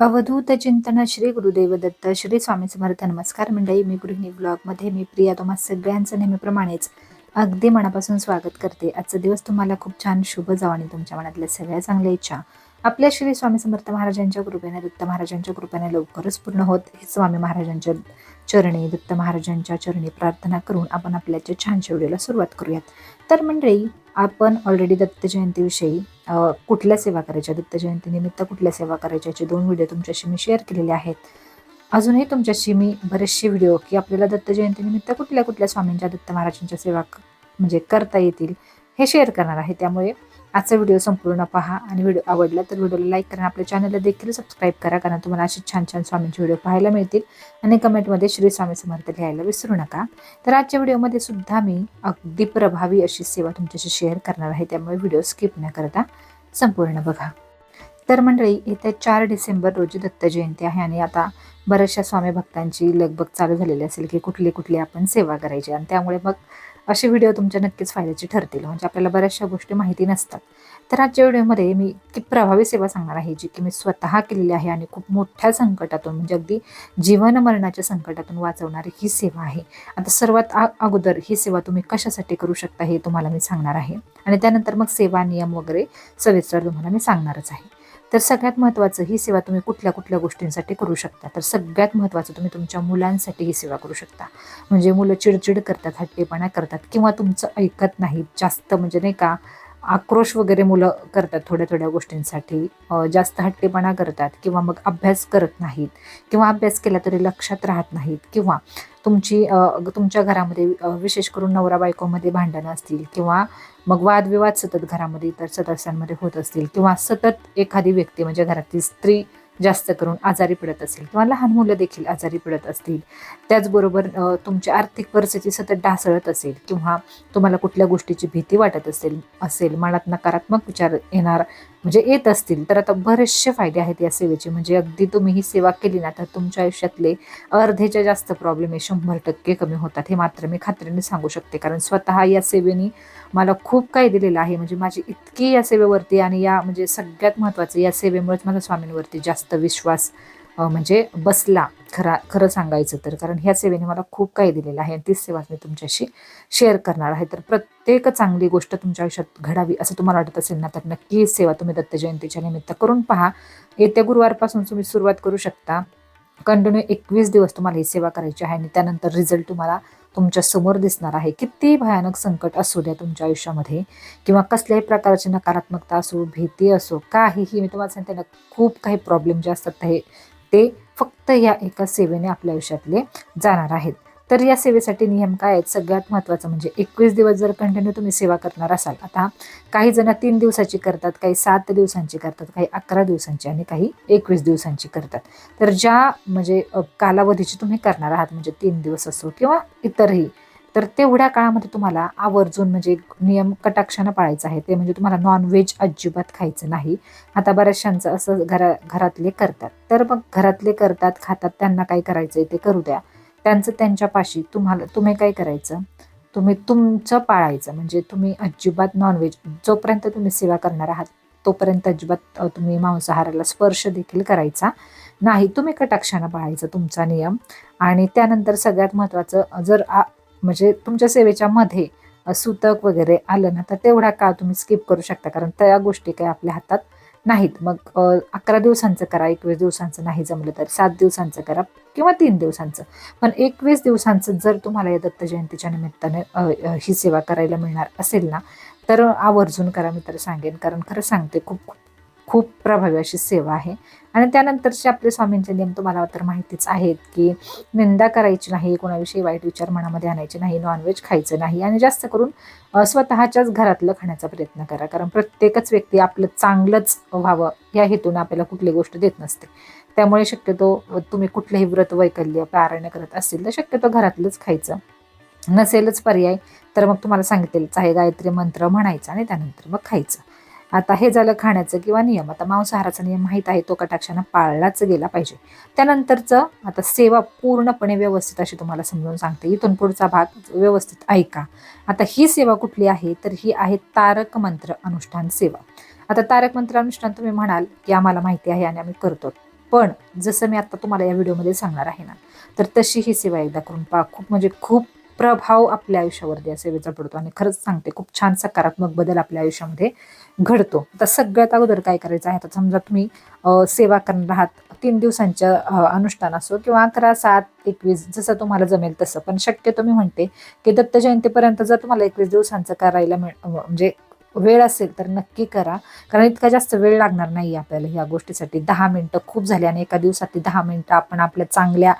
अवधूत चिंतन श्री गुरुदेव दत्त श्री स्वामी समर्थ नमस्कार मंडळी मी गृहिणी ब्लॉगमध्ये मी प्रिया तुम्हा सगळ्यांचं नेहमीप्रमाणेच अगदी मनापासून स्वागत करते. आजचा दिवस तुम्हाला खूप छान शुभ जाऊ आणि तुमच्या मनातल्या सगळ्या चांगल्या इच्छा. आपल्या श्री स्वामी समर्थ महाराजांच्या कृपेने दत्त महाराजांच्या कृपेने लवकरच पूर्ण होत. हे स्वामी महाराजांच्या चरणी दत्त महाराजांच्या चरणी प्रार्थना करून आपण आपल्याच्या छानशा व्हिडिओला सुरुवात करूयात. तर मंडळी आपण ऑलरेडी दत्त जयंतीविषयी कुठल्या सेवा करायच्या? दत्त जयंतीनिमित्त कुठल्या सेवा करायच्या? याचे दोन व्हिडिओ तुमच्याशी मी शेअर केलेले आहेत. अजूनही तुमच्याशी मी बरेचसे व्हिडिओ की आपल्याला दत्त जयंतीनिमित्त कुठल्या कुठल्या स्वामींच्या दत्त महाराजांच्या सेवा म्हणजे करता येतील हे शेअर करणार आहे. त्यामुळे आजचा व्हिडिओ संपूर्ण पहा आणि व्हिडिओ आवडला तर व्हिडिओला लाईक करा आपल्या चॅनलला देखील सबस्क्राईब करा कारण तुम्हाला असे छान छान स्वामींचे व्हिडिओ पाहायला मिळतील आणि कमेंटमध्ये श्री स्वामी समर्थ लिहायला विसरू नका. तर आजच्या व्हिडिओमध्ये सुद्धा मी अगदी प्रभावी अशी सेवा तुमच्याशी शेअर करणार आहे त्यामुळे व्हिडिओ स्किप न करता संपूर्ण बघा. तर मंडळी येत्या चार डिसेंबर रोजी दत्त जयंती आहे आणि आता बऱ्याचशा स्वामी भक्तांची लगबग चालू झालेली असेल की कुठली कुठली आपण सेवा करायची आणि त्यामुळे मग असे व्हिडिओ तुमच्या नक्कीच फायद्याचे ठरतील. म्हणजे आपल्याला बऱ्याचशा गोष्टी माहिती नसतात. तर आजच्या व्हिडिओमध्ये मी की प्रभावी सेवा सांगणार आहे जी की मी स्वतः केलेली आहे आणि खूप मोठ्या संकटातून म्हणजे अगदी जीवन मरणाच्या संकटातून वाचवणारी ही सेवा आहे. आता सर्वात आ- अगोदर ही सेवा तुम्ही कशासाठी करू शकता हे तुम्हाला मी सांगणार आहे. आणि त्यानंतर मग सेवा नियम वगैरे सविस्तर तुम्हाला मी सांगणारच आहे. तर सगळ्यात महत्त्वाचं ही सेवा तुम्ही कुठल्या कुठल्या गोष्टींसाठी करू शकता. तर सगळ्यात महत्त्वाचं तुम्ही तुमच्या मुलांसाठी ही सेवा करू शकता. म्हणजे मुलं चिडचिड करतात हट्टेपणा करतात किंवा तुमचं ऐकत नाहीत जास्त म्हणजे नाही का आक्रोश वगैरे मुलं करतात थोड्या थोड्या गोष्टींसाठी. जास्त हट्टेपणा करतात किंवा मग अभ्यास करत नाहीत किंवा अभ्यास केला तरी लक्षात राहत नाहीत किंवा तुमची तुमच्या घरामध्ये विशेष करून नवरा बायकोमध्ये भांडणं असतील किंवा मग वादविवाद सतत घरामध्ये इतर सदस्यांमध्ये होत असतील किंवा सतत एखादी व्यक्ती म्हणजे घरातली स्त्री जास्त करून आजारी पडत असेल किंवा लहान मुलं देखील आजारी पडत असतील. त्याचबरोबर तुमची आर्थिक परिस्थिती सतत ढासळत असेल किंवा तुम्हाला कुठल्या गोष्टीची भीती वाटत असेल असेल मनात नकारात्मक विचार येणार म्हणजे येत असतील तर आता बरेचसे फायदे आहेत या सेवेचे. म्हणजे अगदी तुम्ही ही सेवा केली ना तर तुमच्या आयुष्यातले अर्धेच्या जास्त प्रॉब्लेम हे शंभर टक्के कमी होतात. हे मात्र मी खात्रीने सांगू शकते. कारण स्वतः या सेवेने मला खूप काही दिलेलं आहे. म्हणजे माझी इतकी या सेवेवरती आणि या म्हणजे सगळ्यात महत्त्वाचं या सेवेमुळेच माझा स्वामींवरती जास्त विश्वास म्हणजे बसला. खरा खरं सांगायचं तर. कारण ह्या सेवेने मला खूप काही दिलेलं आहे. आणि तीच सेवा मी तुमच्याशी शेअर करणार आहे. तर प्रत्येक चांगली गोष्ट तुमच्या आयुष्यात घडावी असं तुम्हाला वाटत असेल ना तर नक्की सेवा तुम्ही दत्त जयंतीच्या निमित्त करून पहा. येत्या गुरुवारपासून तुम्ही सुरुवात करू शकता. कंटिन्यू एकवीस दिवस तुम्हाला ही सेवा करायची आहे. आणि त्यानंतर रिझल्ट तुम्हाला तुमच्यासमोर दिसणार आहे. किती भयानक संकट असू द्या तुमच्या आयुष्यामध्ये. किंवा कसल्याही प्रकारची नकारात्मकता असो भीती असो काहीही. मी तुम्हाला सांगते ना खूप काही प्रॉब्लेम जे असतात हे ते फक्त या एका सेवेने आपल्या आयुष्यातले जाणार आहेत. तर या सेवेसाठी नियम काय आहेत? सगळ्यात महत्त्वाचं म्हणजे एकवीस दिवस जर कंटिन्यू तुम्ही सेवा करणार असाल आता काही जण तीन दिवसाची करतात काही सात दिवसांची करतात काही अकरा दिवसांची आणि काही एकवीस दिवसांची करतात. तर ज्या म्हणजे कालावधीची तुम्ही करणार आहात म्हणजे तीन दिवस असो किंवा इतरही तर तेवढ्या काळामध्ये तुम्हाला आवर्जून म्हणजे नियम कटाक्षानं पाळायचं आहे. ते म्हणजे तुम्हाला नॉनव्हेज अजिबात खायचं नाही. आता बऱ्याचशांचं असं घरा घरातले करतात. तर मग घरातले करतात खातात त्यांना काय करायचं ते करू द्या. त्यांचं त्यांच्यापाशी तुम्हाला तुम्ही काय करायचं? तुम्ही तुमचं पाळायचं. म्हणजे तुम्ही अजिबात नॉनव्हेज जोपर्यंत तुम्ही सेवा करणार आहात तोपर्यंत अजिबात तुम्ही मांसाहाराला स्पर्श देखील करायचा नाही. तुम्ही कटाक्षानं पाळायचं तुमचा नियम. आणि त्यानंतर सगळ्यात महत्त्वाचं जर आ- म्हणजे तुमच्या सेवेच्या मध्ये सूतक वगैरे आलं ना तर तेवढा काळ तुम्ही स्किप करू शकता. कारण त्या गोष्टी काही आपल्या हातात नाहीत. मग अकरा दिवसांचं करा एकवीस दिवसांचं नाही जमलं तर सात दिवसांचं करा किंवा तीन दिवसांचं. पण एकवीस दिवसांचं जर तुम्हाला या दत्त जयंतीच्या निमित्ताने ही सेवा करायला मिळणार असेल ना तर आवर्जून करा मी तर सांगेन. कारण खरं सांगते खूप खूप प्रभावी अशी सेवा आहे. आणि त्यानंतरचे आपले स्वामींचे नियम तुम्हाला तर माहितीच आहेत की निंदा करायची नाही कोणाविषयी वाईट विचार मनामध्ये आणायचे नाही नॉनव्हेज खायचं नाही आणि जास्त करून स्वतःच्याच घरातलं खाण्याचा प्रयत्न करा. कारण प्रत्येकच व्यक्ती आपलं चांगलंच व्हावं या हेतून आपल्याला कुठली गोष्ट देत नसते. त्यामुळे शक्यतो तुम्ही कुठलंही व्रत वैकल्य पारायण करत असतील तर शक्यतो घरातलंच खायचं. नसेलच पर्याय तर मग तुम्हाला सांगितलेलंच आहे गायत्री मंत्र म्हणायचा आणि त्यानंतर मग खायचं. आता हे झालं खाण्याचं किंवा नियम. आता मांसाहाराचा नियम माहीत आहे तो कटाक्षानं पाळलाच गेला पाहिजे. त्यानंतरचं आता सेवा पूर्णपणे व्यवस्थित अशी तुम्हाला समजून सांगते. इथून पुढचा भाग व्यवस्थित ऐका. आता ही सेवा कुठली आहे? तर ही आहे तारक मंत्र अनुष्ठान सेवा. आता तारक मंत्र अनुष्ठान तुम्ही म्हणाल की आम्हाला माहिती आहे आणि आम्ही करतो पण जसं मी आता तुम्हाला या व्हिडिओमध्ये सांगणार आहे ना तर तशी ही सेवा एकदा करून पहा. खूप म्हणजे खूप प्रभाव आपल्या आयुष्यावरती या सेवेचा पडतो. आणि खरंच सांगते खूप छान सकारात्मक बदल आपल्या आयुष्यामध्ये घडतो. आता सगळ्यात अगोदर काय करायचं आहे? आता समजा तुम्ही सेवा करणार आहात तीन दिवसांच्या अनुष्ठान असो किंवा अकरा सात एकवीस जसं तुम्हाला जमेल तसं. पण शक्यतो मी म्हणते की दत्त जयंतीपर्यंत जर तुम्हाला एकवीस दिवसांचं करायला मिळ म्हणजे वेळ असेल तर नक्की करा. कारण इतका जास्त वेळ लागणार नाही आपल्याला ह्या गोष्टीसाठी. दहा मिनटं खूप झाली आणि एका दिवसातली दहा मिनटं आपण आपल्या चांगल्या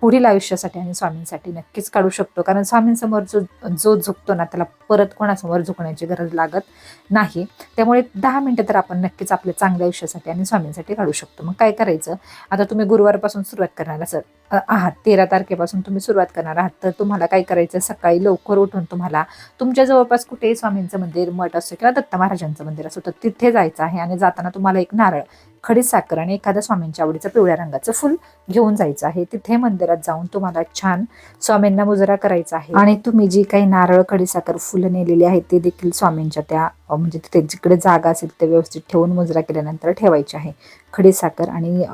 पुढील आयुष्यासाठी आणि स्वामींसाठी नक्कीच काढू शकतो. कारण स्वामींसमोर जो जो झुकतो ना त्याला परत कोणासमोर झुकण्याची गरज लागत नाही. त्यामुळे दहा मिनटं तर आपण नक्कीच आपल्या चांगल्या आयुष्यासाठी आणि स्वामींसाठी काढू शकतो. मग काय करायचं? आता तुम्ही गुरुवारपासून सुरुवात करणार असं आहात. तेरा तारखेपासून तुम्ही सुरुवात करणार आहात. तर तुम्हाला काय करायचं? सकाळी लवकर उठून तुम्हाला तुमच्या जवळपास कुठेही स्वामींचं मंदिर मठ असो किंवा दत्त महाराजांचं मंदिर असो तर तिथे जायचं आहे आणि जाताना तुम्हाला एक नारळ खडी साखर आणि एखाद्या स्वामींच्या आवडीचं पिवळ्या रंगाचं फुल घेऊन जायचं आहे. तिथे मंदिरात जाऊन तुम्हाला छान स्वामींना मुजरा करायचा आहे. आणि तुम्ही जी काही नारळ खडी साखर फुलं नेलेली आहेत ते देखील स्वामींच्या त्या म्हणजे तिथे जिकडे जागा असेल ते व्यवस्थित ठेवून मुजरा केल्यानंतर ठेवायची आहे. खडी साखर आणि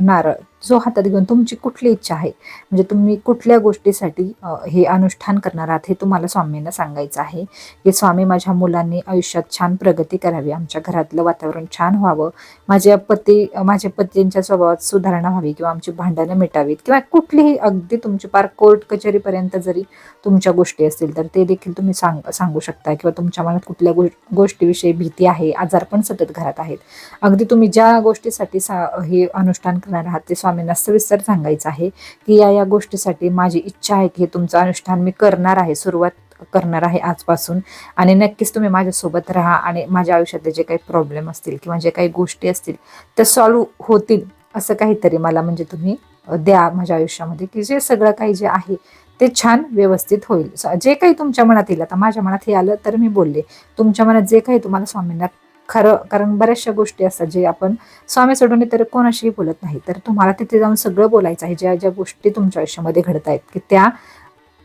नारळ जो हातात घेऊन तुमची कुठली इच्छा आहे? म्हणजे तुम्ही कुठल्या गोष्टीसाठी हे अनुष्ठान करणार आहात हे तुम्हाला स्वामींना सांगायचं आहे. की स्वामी माझ्या मुलांनी आयुष्यात छान प्रगती करावी. आमच्या घरातलं वातावरण छान व्हावं. माझ्या पती माझ्या पतींच्या स्वभावात सुधारणा व्हावी किंवा आमची भांडणं मिटावीत किंवा कुठलीही अगदी तुमची पार कोर्ट कचेरीपर्यंत जरी तुमच्या गोष्टी असतील तर ते देखील तुम्ही सांग सांगू शकता किंवा तुमच्या मनात कुठल्या गो गोष्टीविषयी भीती आहे आजार पण सतत घरात आहेत. अगदी तुम्ही ज्या गोष्टीसाठी सा हे अनुष्ठान करणार आहात ते स्वामी स्वामींना सविस्तर सांगायचं आहे की या या गोष्टीसाठी माझी इच्छा आहे की हे तुमचं अनुष्ठान मी करणार आहे सुरुवात करणार आहे आजपासून. आणि नक्कीच तुम्ही माझ्यासोबत राहा आणि माझ्या आयुष्यातले जे काही प्रॉब्लेम असतील किंवा जे काही गोष्टी असतील त्या सॉल्व्ह होतील असं काहीतरी मला म्हणजे तुम्ही द्या माझ्या आयुष्यामध्ये की जे सगळं काही जे आहे ते छान व्यवस्थित होईल. जे काही तुमच्या मनात येईल आता माझ्या मनात हे आलं तर मी बोलले. तुमच्या मनात जे काही तुम्हाला स्वामींना खरं कारण बऱ्याचशा गोष्टी असतात जे आपण स्वामी सोडून तर कोणाशीही बोलत नाही. तर तुम्हाला तिथे जाऊन सगळं बोलायचं आहे ज्या ज्या गोष्टी तुमच्या आयुष्यामध्ये घडत आहेत की त्या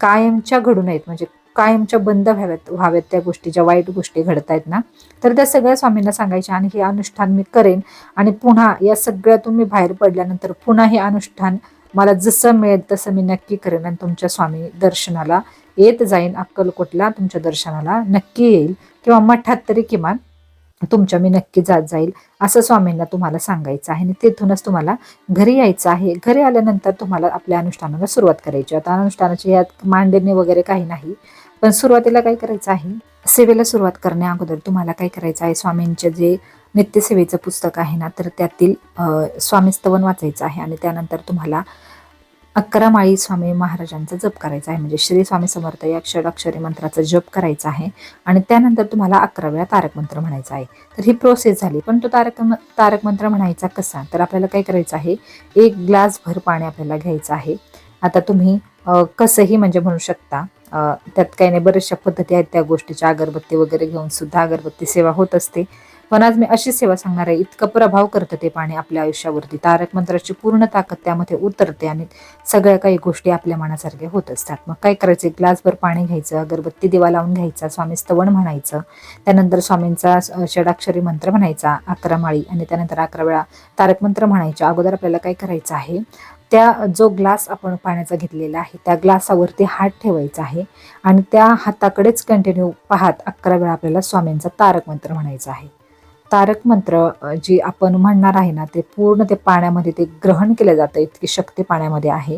कायमच्या घडू नयेत. म्हणजे कायमच्या बंद व्हाव्यात व्हाव्यात त्या गोष्टी ज्या वाईट गोष्टी घडत आहेत ना. तर त्या सगळ्या स्वामींना सांगायच्या आणि हे अनुष्ठान मी करेन. आणि पुन्हा या सगळ्यातून मी बाहेर पडल्यानंतर पुन्हा हे अनुष्ठान मला जसं मिळेल तसं मी नक्की करेन आणि तुमच्या स्वामी दर्शनाला येत जाईन. अक्कलकोटला तुमच्या दर्शनाला नक्की येईल. किंवा मठात तरी किमान तुमच्या मी नक्की जात जाईल असं स्वामींना तुम्हाला सांगायचं आहे. आणि तिथूनच तुम्हाला घरी यायचं आहे. घरी आल्यानंतर तुम्हाला आपल्या अनुष्ठानाला सुरुवात करायची. आता अनुष्ठानाची यात मांडणी वगैरे काही नाही पण सुरुवातीला काय करायचं आहे? सेवेला सुरुवात करण्या अगोदर तुम्हाला काय करायचं आहे? स्वामींचे जे नित्यसेवेचं पुस्तक आहे ना तर त्यातील स्वामीस्तवन स्वामी स्तवन वाचायचं आहे. आणि त्यानंतर तुम्हाला अकरा माळी स्वामी महाराजांचा जप करायचा आहे. म्हणजे श्री स्वामी समर्थ या अक्षराक्षरी मंत्राचा जप करायचा आहे. आणि त्यानंतर तुम्हाला अकरा वेळा तारक मंत्र म्हणायचा आहे. तर ही प्रोसेस झाली. पण तो तारक तारक मंत्र म्हणायचा कसा? तर आपल्याला काय करायचं आहे? एक ग्लास भर पाणी आपल्याला घ्यायचं आहे. आता तुम्ही कसंही म्हणजे म्हणू शकता त्यात काही नाही. बऱ्याचशा पद्धती आहेत त्या गोष्टीच्या. अगरबत्ती वगैरे घेऊन सुद्धा अगरबत्ती सेवा होत असते. पण आज मी अशी सेवा सांगणार आहे. इतकं प्रभाव करतं ते पाणी आपल्या आयुष्यावरती. तारक मंत्राची पूर्ण ताकद त्यामध्ये उतरते आणि सगळ्या काही गोष्टी आपल्या मनासारख्या होत असतात. मग काय करायचं? ग्लासभर पाणी घ्यायचं अगरबत्ती दिवा लावून घ्यायचा स्वामी स्तवण म्हणायचं. त्यानंतर स्वामींचा षडाक्षरी मंत्र म्हणायचा अकरा माळी आणि त्यानंतर अकरा वेळा तारक मंत्र म्हणायच्या. अगोदर आपल्याला काय करायचं आहे? त्या जो ग्लास आपण पाण्याचा घेतलेला आहे त्या ग्लासावरती हात ठेवायचा आहे आणि त्या हाताकडेच कंटिन्यू पाहत अकरा वेळा आपल्याला स्वामींचा तारक मंत्र म्हणायचा आहे. तारक मंत्र जे जी आपण म्हणणार आहे ना ते पूर्ण ते पाण्यामध्ये ते ग्रहण केलं जातं इतकी शक्ती पाण्यामध्ये आहे.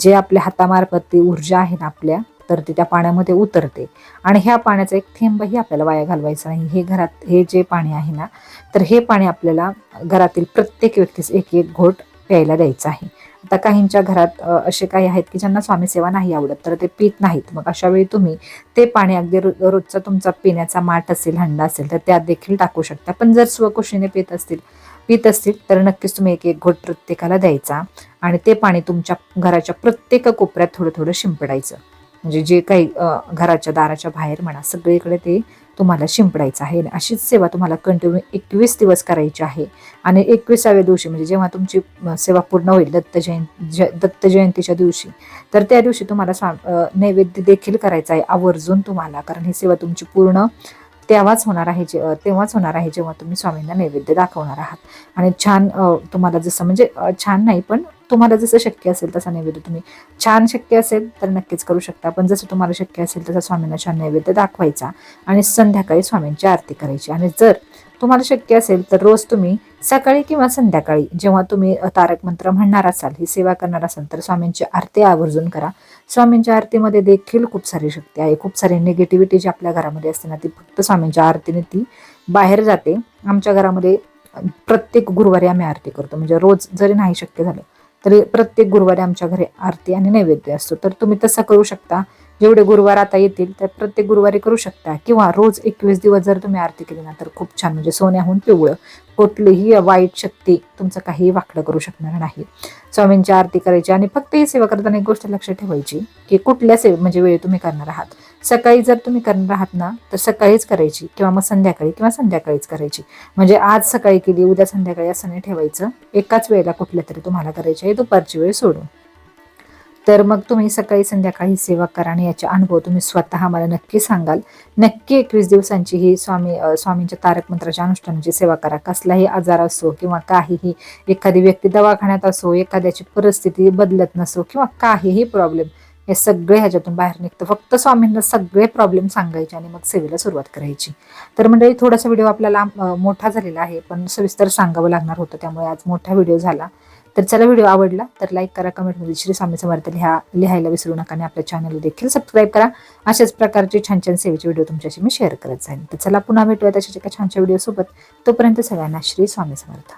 जे आपल्या हातामार्फत ती ऊर्जा आहे ना आपल्या तर ती त्या पाण्यामध्ये उतरते. आणि ह्या पाण्याचा एक थेंबही आपल्याला वाया घालवायचा नाही. हे घरात हे जे पाणी आहे ना तर हे पाणी आपल्याला घरातील प्रत्येक व्यक्तीस एक एक घोट प्यायला द्यायचं आहे. आता काहींच्या घरात असे काही आहेत की ज्यांना स्वामी सेवा नाही आवडत तर ते पित नाहीत. मग अशा वेळी तुम्ही ते पाणी अगदी रोजचा तुमचा पिण्याचा माठ असेल हंडा असेल तर त्यात देखील टाकू शकता. पण जर स्वकुशीने पित असतील पित असतील तर नक्कीच तुम्ही एक एक घोट प्रत्येकाला द्यायचा आणि ते पाणी तुमच्या घराच्या प्रत्येक कोपऱ्यात थोडं थोडं शिंपडायचं. म्हणजे जे काही घराच्या दाराच्या बाहेर म्हणा सगळीकडे ते तुम्हाला शिंपडायचं आहे. आणि अशीच सेवा तुम्हाला कंटिन्यू एकवीस दिवस करायची आहे. आणि एकविसाव्या दिवशी म्हणजे जेव्हा तुमची सेवा पूर्ण होईल दत्त जयंती दत्त जयंतीच्या दिवशी तर त्या दिवशी तुम्हाला स्वा नैवेद्य देखील करायचा आहे आवर्जून तुम्हाला. कारण ही सेवा तुमची पूर्ण तेव्हाच होणार आहे जे तेव्हाच होणार आहे जेव्हा तुम्ही स्वामींना नैवेद्य दाखवणार आहात. आणि छान तुम्हाला जसं म्हणजे छान नाही पण तुम्हाला जसं शक्य असेल तसा नैवेद्य तुम्ही छान शक्य असेल तर नक्कीच करू शकता. पण जसं तुम्हाला शक्य असेल तसा स्वामींना छान नैवेद्य दाखवायचा आणि संध्याकाळी स्वामींची आरती करायची. आणि जर तुम्हाला शक्य असेल तर रोज तुम्ही सकाळी किंवा संध्याकाळी जेव्हा तुम्ही तारक मंत्र म्हणणार असाल ही सेवा करणार असाल तर स्वामींची आरती आवर्जून करा. स्वामींच्या आरतीमध्ये देखील खूप सारी शक्ती आहे. खूप सारी निगेटिव्हिटी जी आपल्या घरामध्ये असते ना ती फक्त स्वामींच्या आरतीने ती बाहेर जाते. आमच्या घरामध्ये प्रत्येक गुरुवारी आम्ही आरती करतो. म्हणजे रोज जरी नाही शक्य झालं तरी प्रत्येक गुरुवारी आमच्या घरी आरती आणि नैवेद्य असतो. तर तुम्ही तसं करू शकता. जेवढे गुरुवार आता येतील तर प्रत्येक गुरुवारी करू शकता. किंवा रोज एकवीस दिवस जर तुम्ही आरती केली ना तर खूप छान. म्हणजे सोन्याहून पिवळं. कुठलीही वाईट शक्ती तुमचं काही वाकडं करू शकणार नाही. स्वामींची आरती करायची आणि फक्त ही सेवा करताना एक गोष्ट लक्षात ठेवायची की कुठल्या सेवे म्हणजे वेळी तुम्ही करणार आहात. सकाळी जर तुम्ही करणार आहात ना तर सकाळीच करायची किंवा मग संध्याकाळी किंवा संध्याकाळीच करायची. म्हणजे आज सकाळी केली उद्या संध्याकाळी असं नाही ठेवायचं. एकाच वेळेला कुठल्या तरी तुम्हाला करायची आहे दुपारची वेळ सोडून. तर मग तुम्ही सकाळी संध्याकाळी सेवा करा आणि याचे अनुभव तुम्ही स्वतः मला नक्की सांगाल. नक्की एकवीस दिवसांची ही स्वामी स्वामींच्या तारक मंत्राच्या अनुष्ठानाची सेवा करा. कसलाही आजार असो किंवा काहीही एखादी व्यक्ती दवाखान्यात असो एखाद्याची परिस्थिती बदलत नसो किंवा काहीही प्रॉब्लेम हे सगळे ह्याच्यातून बाहेर निघतं. फक्त स्वामींना सगळे प्रॉब्लेम सांगायचे आणि मग सेवेला सुरुवात करायची. तर मंडळी थोडासा व्हिडिओ आपल्याला मोठा झालेला आहे पण सविस्तर सांगावं लागणार होतं त्यामुळे आज मोठा व्हिडिओ झाला. तर चला व्हिडिओ आवडला तर लाईक करा कमेंटमध्ये श्री स्वामी समर्थ लिहा लिहायला विसरू नका आणि आपल्या चॅनल देखील सबस्क्राईब करा. अशाच प्रकारचे छान छान सेवेचे व्हिडिओ तुमच्याशी मी शेअर करत जाईन. तर चला पुन्हा भेटूया तशाच एका छानशा व्हिडिओसोबत तोपर्यंत सगळ्यांना श्री स्वामी समर्थ.